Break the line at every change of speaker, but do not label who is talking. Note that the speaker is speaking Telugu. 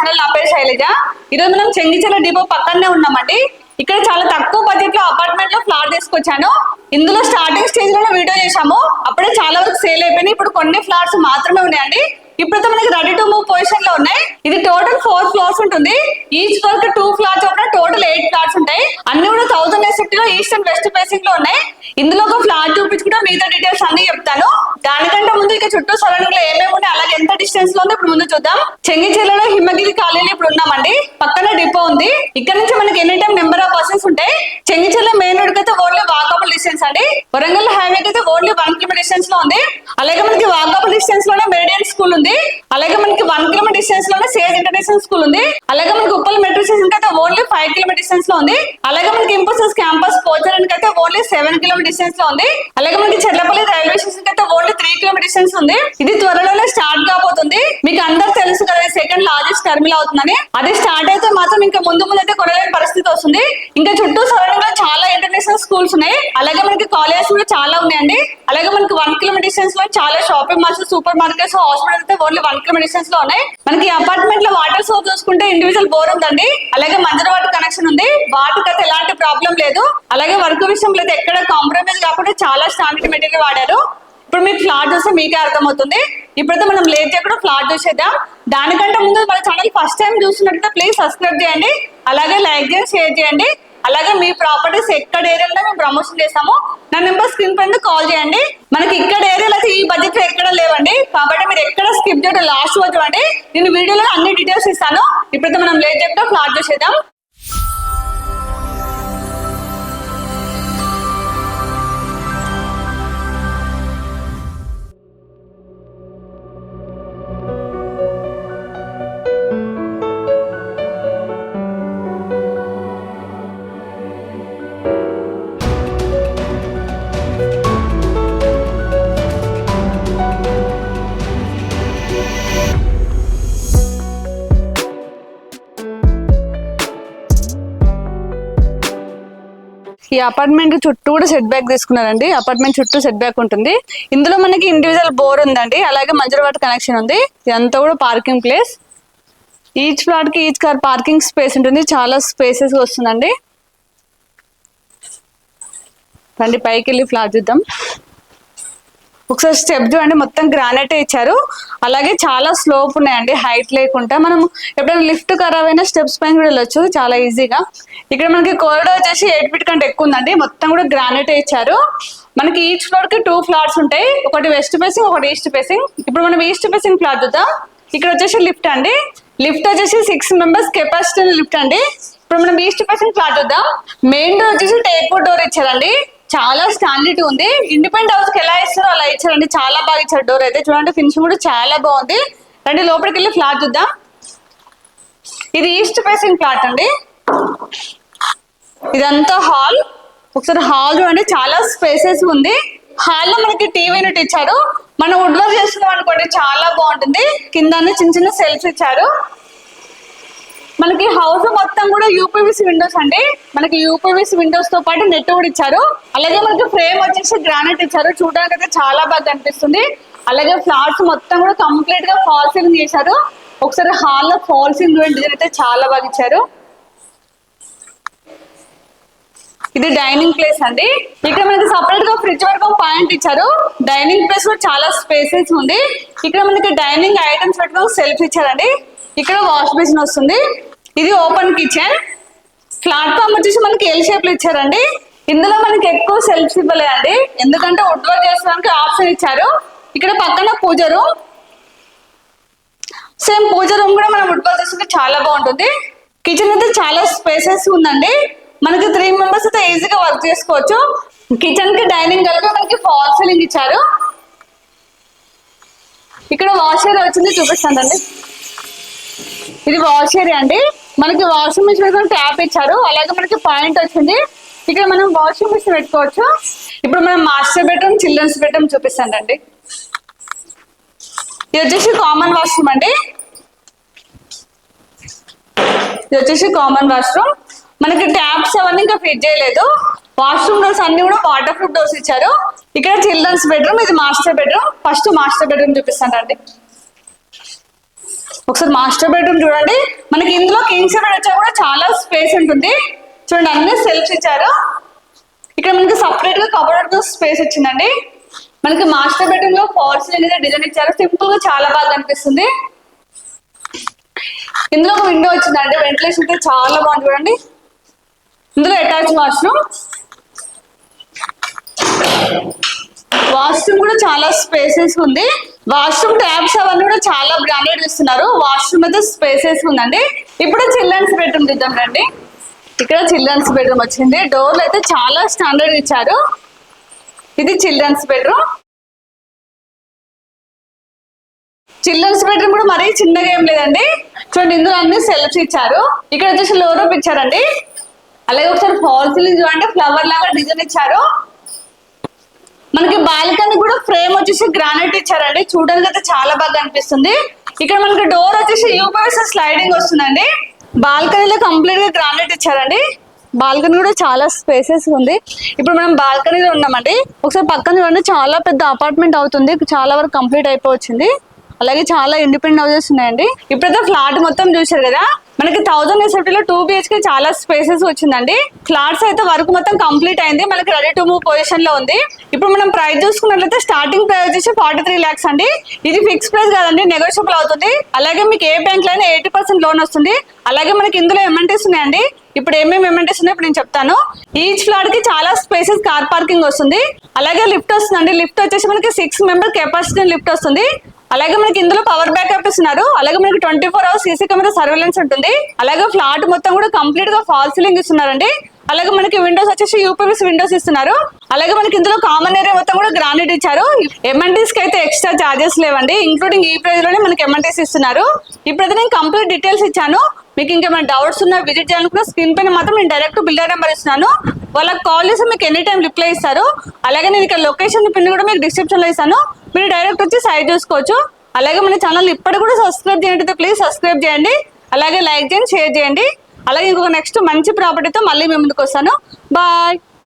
ఛానల్ నా పేరు శైలజ. ఈరోజు మనం చెంగిచెల డిపో పక్కనే ఉన్నామండి. ఇక్కడ చాలా తక్కువ బడ్జెట్లో అపార్ట్మెంట్లో ఫ్లాట్ తీసుకొచ్చాను. ఇందులో స్టార్టింగ్ స్టేజ్లోనే వీడియో చేశాము. అప్పుడే చాలా వరకు సేల్ అయిపోయినాయి. ఇప్పుడు కొన్ని ఫ్లాట్స్ మాత్రమే ఉన్నాయండి. ఇప్పుడైతే మనకి రెడీ టు మూవ్ పొజిషన్లో ఉన్నాయి. ఇది టోటల్ ఫోర్ ఫ్లోర్స్ ఉంటుంది. ఈచ్ ఫ్లోర్కి టూ ఫ్లాట్స్ చొప్పున టోటల్ ఎయిట్ ఫ్లాట్స్ ఉంటాయి. అన్ని కూడా థౌసండ్ ఎస్ఎఫ్టీ లో ఈస్ట్ అండ్ వెస్ట్ ఫేసింగ్లో ఉన్నాయి. ఇందులో ఒక ఫ్లాట్ చూపించుకుంటే మిగతా డీటెయిల్స్ అన్ని చెప్తాను. దానికంటే ముందు ఇక చుట్టూ సరౌండింగ్లో ఏమేమి ఉన్నాయి ఎంత డిస్టెన్స్లో ఉందో ఇప్పుడు ముందు చూద్దాం. చెంగిచెర్లలో హిమగిరి కాలేజీ ఇప్పుడు ఉన్నామండి. పక్కన డిపో ఉంది. ఇక్కడ నుంచి మనకి any time number of buses ఉంటాయి. చెంగిచెర్ల మెయిన్ రోడ్ అయితే ఓన్లీ వాకబుల్ డిస్టెన్స్ అండి. వరంగల్ హైవే అయితే ఓన్లీ వన్ కిలోమీటర్ డిస్టెన్స్లో ఉంది. అలాగే మనకి వాకబుల్ డిస్టెన్స్లోనే మెరిడియన్ స్కూల్ ఉంది. అలాగే మనకి వన్ కిలోమీటర్ డిస్టెన్స్లోనే సేజ్ ఇంటర్నేషనల్ స్కూల్ ఉంది. అలాగే మనకి ఉప్పల్ మెట్రో స్టేషన్ అయితే ఓన్లీ ఫైవ్ కిలోమీటర్ డిస్టెన్స్లో ఉంది. అలాగే మనకి ఇంపోసిస్ క్యాంపస్ పోచారన్ అయితే ఓన్లీ సెవెన్ కిలోమీటర్ డిస్టెన్స్లో ఉంది. అలాగే మనకి చెర్లపల్లి రైల్వే స్టేషన్ అయితే ఓన్లీ త్రీ కిలోమీటర్ డిస్టెన్స్ ఉంది. ఇది త్వరలోనే స్టార్ట్ మీకు అందరు తెలుసు కదా సెకండ్ లార్జెస్ట్ టర్మినల్ అవుతుందని. అది స్టార్ట్ అయితే మాత్రం ఇంకా ముందు ముందు అయితే కొనలేని పరిస్థితి వస్తుంది. ఇంకా చుట్టూ సరౌండింగ్లో చాలా ఇంటర్నేషనల్ స్కూల్స్ ఉన్నాయి. అలాగే మనకి కాలేజెస్ కూడా చాలా ఉన్నాయండి. అలాగే మనకి వన్ కిలోమీటర్ డిస్టెన్స్లో చాలా shopping malls super markets hospital అయితే ఓన్లీ వన్ కిలోమీటర్ డిస్టెన్స్లో ఉన్నాయి. మనకి అపార్ట్మెంట్లో వాటర్ సోర్స్ చూసుకుంటే ఇండివిజువల్ బోర్ ఉందండి. అలాగే మంజర్ వాటర్ కనెక్షన్ ఉంది. వాటికి అయితే ఎలాంటి ప్రాబ్లం లేదు. అలాగే వర్క్ విషయంలో అయితే ఎక్కడ కాంప్రమైజ్ కాకుండా చాలా స్టాండర్డ్ మెటీరియల్ వాడారు. ఇప్పుడు మీకు ఫ్లాట్ చూస్తే మీకే అర్థమవుతుంది. ఇప్పుడైతే మనం లేట్ చేయకుండా ఫ్లాట్ చూసేద్దాం. దానికంటే ముందు మన ఛానల్ ఫస్ట్ టైం చూసినట్లయితే ప్లీజ్ సబ్స్క్రైబ్ చేయండి. అలాగే లైక్ చేసి షేర్ చేయండి. అలాగే మీ ప్రాపర్టీస్ ఎక్కడ ఏరియాలో మేము ప్రమోషన్ చేస్తాము. నా నెంబర్ స్క్రీన్ పైన కాల్ చేయండి. మనకి ఇక్కడ ఏరియాలో ఈ బడ్జెట్లో ఎక్కడ లేవండి. కాబట్టి మీరు ఎక్కడ స్కిప్ చేయడం లాస్ట్ వరకు అండి నేను వీడియోలో అన్ని డీటెయిల్స్ ఇస్తాను. ఇప్పుడైతే మనం లేట్ చేయకుండా ఫ్లాట్ చూసేద్దాం. ఈ అపార్ట్మెంట్ చుట్టూ కూడా సెట్ బ్యాక్ తీసుకున్నారండి. అపార్ట్మెంట్ చుట్టూ సెట్ బ్యాక్ ఉంటుంది. ఇందులో మనకి ఇండివిజువల్ బోర్ ఉందండి. అలాగే మంజర్ వాటర్ కనెక్షన్ ఉంది. ఇదంతా కూడా పార్కింగ్ ప్లేస్ ఈచ్ ఫ్లాట్కి ఈచ్ కార్ పార్కింగ్ స్పేస్ ఉంటుంది. చాలా స్పేసెస్ వస్తుందండి. రండి పైకి వెళ్ళి ఫ్లాట్ చూద్దాం. ఒకసారి స్టెప్ చూడండి మొత్తం గ్రానైట్ ఇచ్చారు. అలాగే చాలా స్లోప్ ఉన్నాయండి హైట్ లేకుండా. మనం ఎప్పుడైనా లిఫ్ట్ ఖరాబ్ అయినా స్టెప్స్ పైన కూడా వెళ్ళొచ్చు చాలా ఈజీగా. ఇక్కడ మనకి కోరిడోర్ వచ్చేసి ఎయిట్ ఫీట్ కంటే ఎక్కువ ఉందండి మొత్తం కూడా గ్రానైట్ ఇచ్చారు. మనకి ఈచ్ ఫ్లోర్కి టూ ఫ్లాట్స్ ఉంటాయి ఒకటి వెస్ట్ ఫేసింగ్ ఒకటి ఈస్ట్ ఫేసింగ్ ఇప్పుడు మనం ఈస్ట్ ఫేసింగ్ ఫ్లాట్ చూద్దాం. ఇక్కడ వచ్చేసి లిఫ్ట్ అండి. లిఫ్ట్ వచ్చేసి సిక్స్ మెంబర్స్ కెపాసిటీ లిఫ్ట్ అండి. ఇప్పుడు మనం ఈస్ట్ ఫేసింగ్ ఫ్లాట్ చూద్దాం. మెయిన్ డోర్ వచ్చేసి టేక్ డోర్ ఇచ్చారండి. చాలా స్టాండర్డ్ ఉంది. ఇండిపెండెంట్ హౌస్కి ఎలా ఇస్తారో అలా ఇచ్చారండి. చాలా బాగా ఇచ్చారు. డోర్ అయితే చూడండి ఫినిషింగ్ కూడా చాలా బాగుంది. రండి లోపలికి వెళ్ళి ఫ్లాట్ చూద్దాం. ఇది ఈస్ట్ ఫేసింగ్ ఫ్లాట్ అండి. ఇదంతా హాల్ ఒకసారి హాల్ చూడండి చాలా స్పేసెస్ ఉంది. హాల్లో మనకి టీవీ యూనిట్ ఇచ్చారు. మనం వుడ్ వర్క్ చేస్తున్నాం అనుకోండి చాలా బాగుంటుంది. కింద చిన్న చిన్న సెల్స్ ఇచ్చారు. మనకి హౌస్ మొత్తం కూడా యూపీవీసీ విండోస్ అండి. మనకి యూపీవీసీ విండోస్తో పాటు నెట్ కూడా ఇచ్చారు. అలాగే మనకి ఫ్రేమ్ వచ్చేసి గ్రానైట్ ఇచ్చారు. చూడడానికి అయితే చాలా బాగా కనిపిస్తుంది. అలాగే ఫ్లాట్స్ మొత్తం కూడా కంప్లీట్గా ఫాల్ సీలింగ్ చేశారు. ఒకసారి హాల్లో ఫాల్ సీలింగ్ డిజైన్ అయితే చాలా బాగా ఇచ్చారు. ఇది డైనింగ్ ప్లేస్ అండి. ఇక్కడ మనకి సపరేట్గా ఫ్రిడ్జ్ వరకు పాయింట్ ఇచ్చారు. డైనింగ్ ప్లేస్లో చాలా స్పేసెస్ ఉంది. ఇక్కడ మనకి డైనింగ్ ఐటమ్స్ పెట్టుకుని సెల్ఫ్ ఇచ్చారండి. ఇక్కడ వాష్ బేసిన్ వస్తుంది. ఇది ఓపెన్ కిచెన్. ప్లాట్ఫామ్ వచ్చేసి మనకి ఎల్ షేప్లో ఇచ్చారండి. ఇందులో మనకి ఎక్కువ సెల్ఫ్స్ ఇవ్వలేదండి. ఎందుకంటే వుడ్ వర్క్ చేసుకోవడానికి ఆప్షన్ ఇచ్చారు. ఇక్కడ పక్కన puja room same puja room కూడా మనం వుడ్ వర్క్ చేసుకుంటే చాలా బాగుంటుంది. కిచెన్ అయితే చాలా స్పేసెస్ ఉందండి. మనకి త్రీ మెంబర్స్ అయితే ఈజీగా వర్క్ చేసుకోవచ్చు. కిచెన్కి డైనింగ్ కలిపి మనకి ఫాల్ సీలింగ్ ఇచ్చారు. ఇక్కడ వాషర్ వచ్చింది చూపిస్తానండి. ఇది వాష్ ఏరియా అండి. మనకి వాషింగ్ మిషన్ పెట్టుకుని ట్యాప్ ఇచ్చారు. అలాగే మనకి పాయింట్ వచ్చింది. ఇక్కడ మనం వాషింగ్ మిషన్ పెట్టుకోవచ్చు. ఇప్పుడు మనం మాస్టర్ బెడ్రూమ్ చిల్డ్రన్స్ బెడ్రూమ్ చూపిస్తానండి ఇది వచ్చేసి కామన్ వాష్రూమ్ అండి. ఇది వచ్చేసి కామన్ వాష్రూమ్ మనకి ట్యాప్స్ అవన్నీ ఇంకా ఫిట్ చేయలేదు. వాష్రూమ్ డోర్స్ అన్ని కూడా వాటర్ ప్రూఫ్ డోర్స్ ఇచ్చారు. ఇక్కడ చిల్డ్రన్స్ బెడ్రూమ్ ఇది master bedroom first master bedroom చూపిస్తానండి ఒకసారి మాస్టర్ బెడ్రూమ్ చూడండి. మనకి ఇందులో కింగ్స్ బెడ్ వచ్చా కూడా చాలా స్పేస్ ఉంటుంది. చూడండి అన్ని సెల్ఫ్స్ ఇచ్చారు. ఇక్కడ మనకి సపరేట్గా కబోర్డ్ స్పేస్ వచ్చిందండి. మనకి మాస్టర్ బెడ్రూమ్లో ఫాల్స్ అనేది డిజైన్ ఇచ్చారు. సింపుల్గా చాలా బాగా అనిపిస్తుంది ఇందులో ఒక విండో వచ్చిందండి. వెంటిలేషన్ అయితే చాలా బాగుంది చూడండి. ఇందులో అటాచ్ వాష్రూమ్ వాష్రూమ్ కూడా చాలా స్పేసెస్ ఉంది. వాష్రూమ్ ట్యాబ్స్ అవన్నీ కూడా చాలా బ్రాండెడ్ ఇస్తున్నారు. వాష్రూమ్ అయితే స్పేసెస్ ఉందండి. ఇప్పుడు చిల్డ్రన్స్ బెడ్రూమ్ దిద్దాం రండి. ఇక్కడ చిల్డ్రన్స్ బెడ్రూమ్ వచ్చింది. డోర్లు అయితే చాలా స్టాండర్డ్ ఇచ్చారు. ఇది చిల్డ్రన్స్ బెడ్రూమ్. చిల్డ్రన్స్ బెడ్రూమ్ కూడా మరీ చిన్నగా ఏం లేదండి. చూడండి ఇందులో అన్ని సెల్ఫ్స్ ఇచ్చారు. ఇక్కడ వచ్చేసి లోరూప్ ఇచ్చారండి అలాగే ఒకసారి ఫాల్స్ సీలింగ్ చూడండి. ఫ్లవర్ లాగా డిజైన్ ఇచ్చారు. మనకి బాల్కనీ కూడా ఫ్రేమ్ వచ్చేసి గ్రానైట్ ఇచ్చారండి. చూడడానికి అయితే చాలా బాగా అనిపిస్తుంది ఇక్కడ మనకి డోర్ వచ్చేసి యూపీఎస్ స్లైడింగ్ వస్తుందండి. బాల్కనీలో కంప్లీట్గా గ్రానైట్ ఇచ్చారండి. బాల్కనీ కూడా చాలా స్పేసెస్ ఉంది. ఇప్పుడు మనం బాల్కనీలో ఉన్నామండి. ఒకసారి పక్కన చూడండి చాలా పెద్ద అపార్ట్మెంట్ అవుతుంది. చాలా వరకు కంప్లీట్ అయిపోవచ్చింది. అలాగే చాలా ఇండిపెండెంట్ హౌసెస్ ఉన్నాయండి. ఇప్పుడైతే ఫ్లాట్ మొత్తం చూశారు కదా. మనకి థౌసండ్ ఎస్ఎఫ్టీలో టూ బిహెచ్కే చాలా స్పేసెస్ వచ్చిందండి. ఫ్లాట్స్ అయితే వర్క్ మొత్తం కంప్లీట్ అయింది. మనకి రెడీ టు మూవ్ పొజిషన్లో ఉంది. ఇప్పుడు మనం ప్రైస్ చూసుకున్నట్లయితే స్టార్టింగ్ ప్రైస్ వచ్చేసి ఫార్టీ త్రీ ల్యాక్స్ అండి. ఇది ఫిక్స్ ప్రైస్ కాదండి నెగోషియబుల్ అవుతుంది. అలాగే మీకు ఏ బ్యాంక్లో అయినా ఎయిటీ పర్సెంట్ లోన్ వస్తుంది. అలాగే మనకి ఇందులో ఎమ్ఎన్టీస్ ఉన్నాయండి. ఇప్పుడు ఏమేమి ఎమ్ఎన్టీస్ ఉన్నాయి ఇప్పుడు నేను చెప్తాను. ఈచ్ ఫ్లాట్కి చాలా స్పేసెస్ కార్ పార్కింగ్ వస్తుంది. అలాగే లిఫ్ట్ వస్తుందండి. లిఫ్ట్ వచ్చేసి మనకి సిక్స్ మెంబర్ కెపాసిటీ లిఫ్ట్ వస్తుంది. అలాగే మనకి ఇందులో పవర్ బ్యాకప్ ఇస్తున్నారు. అలాగే మనకి twenty four hours CC camera surveillance ఉంటుంది. అలాగే ఫ్లాట్ మొత్తం కూడా కంప్లీట్గా ఫాల్ సీలింగ్ ఇస్తున్నారండి. అలాగే మనకి విండోస్ వచ్చేసి యూపీఎస్ విండోస్ ఇస్తున్నారు. అలాగే మనకి ఇందులో కామన్ ఏరియా మొత్తం కూడా గ్రానైట్ ఇచ్చారు. ఎంఎన్టీస్కి అయితే ఎక్స్ట్రా చార్జెస్ లేవండి. ఇంక్లూడింగ్ ఈ ప్రైస్లోనే మనకి ఎంఎన్టీస్ ఇస్తున్నారు. ఇప్పుడైతే నేను కంప్లీట్ డీటెయిల్స్ ఇచ్చాను. మీకు ఇంకేమైనా డౌట్స్ ఉన్నా విజిట్ చేయాలనుకున్న స్క్రీన్ పైన మాత్రం నేను డైరెక్ట్ బిల్డర్ నెంబర్ ఇస్తున్నాను. వాళ్ళకి కాల్ చేసి మీకు ఎనీ టైం రిప్లై ఇస్తారు. అలాగే నేను ఇక్కడ లొకేషన్ పిన్ కూడా మీకు డిస్క్రిప్షన్లో ఇస్తాను. మీరు డైరెక్ట్ వచ్చి సైడ్ చూసుకోవచ్చు. అలాగే మన ఛానల్ ఇప్పటి కూడా సబ్స్క్రైబ్ చేయండి ప్లీజ్ సబ్స్క్రైబ్ చేయండి. అలాగే లైక్ చేయండి షేర్ చేయండి. అలాగే ఇంకొక నెక్స్ట్ మంచి ప్రాపర్టీతో మళ్ళీ మీ ముందుకు వస్తాను. బాయ్